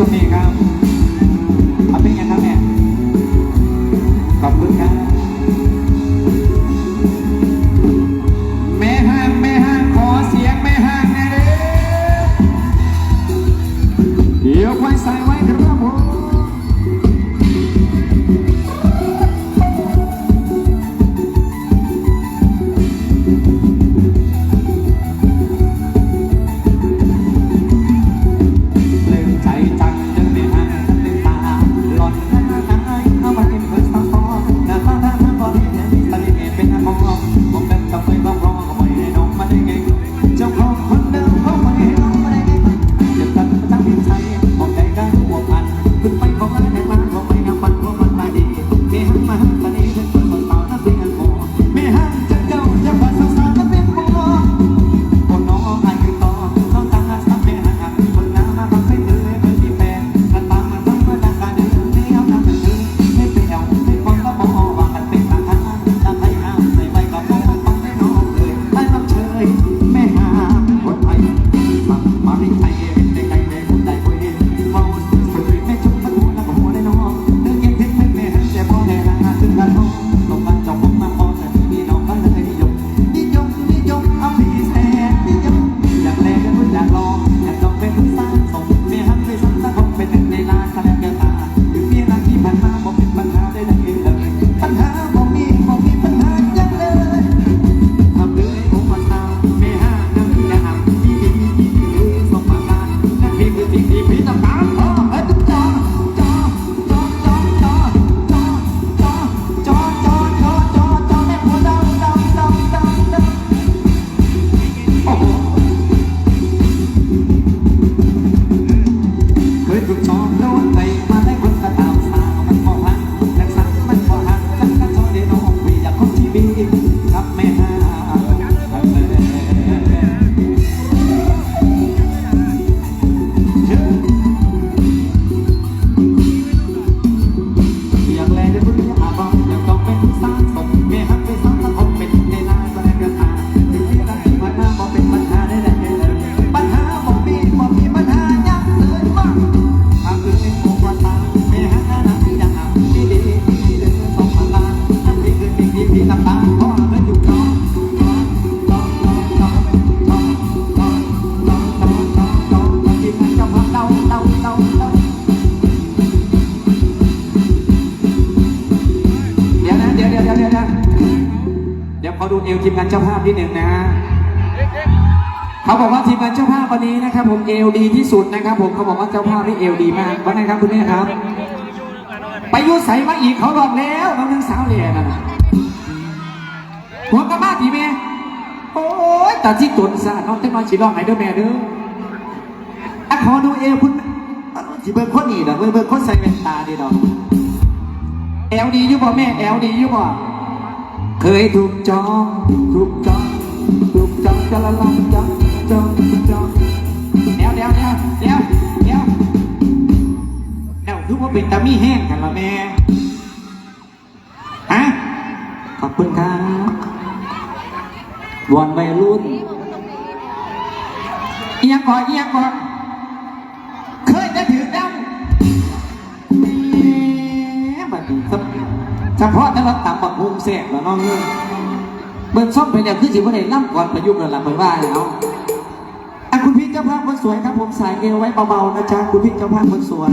ช่วงนี้ครับ Bobby Pike. ที่ต่างๆพ่อและอยู่น้องขอดูเอวทีมงานเจ้าภาพนิดหนึ่งนะฮะเขาบอกว่าทีมงานเจ้าภาพวันนี้นะครับ ผมเอวดีที่สุดนะครับ ผมเขาบอกว่าเจ้าภาพนี่เอวดีมากว่าไงครับคุณแม่ครับ ไปยุ่ใส่มาอีกเขาบอกแล้วน้องนังสาวเหลียนะ หัวกระมาพี่แม่ โอ้ยตาที่ตุนสะน้องเต้น้อยฉีดร้องไห้เด้วยแม่เด้ออะขอดูเอวพุ่นสิเบิ่งคนนี่ดอกเบิ่งเบิ่งคนใส่แว่นตาดีดอกแอลดีอยู่บ่แม่แอลดีอยู่บ่เคยถูกจองถูกจองถูกจองจะละลองจองจองจองเดี๋ยวเดี๋ยวเดี๋ยวเดี๋ยวเหนียวถูกว่าเป็นตามี่แห้งกันละแม่ฮะขอบคุณครับ บอลวัยรุ่นเอียงก่อนเอียงก่อนเคยจะถือดังมันเฉพาะแต่เราต่ำบักฮุงเสกแล้วน้องเอ้ยเบิร์ดซ่อมเป็นอย่าคือสิบวันไหนล่ำก่อนประยุกต์นั่นแหละไปว่าแล้วะคุณพี่เจ้าภาพคนสวยครับผมสายเงี้วไว้เบาๆนะจ๊ะคุณพี่เจ้าภาพคนสวย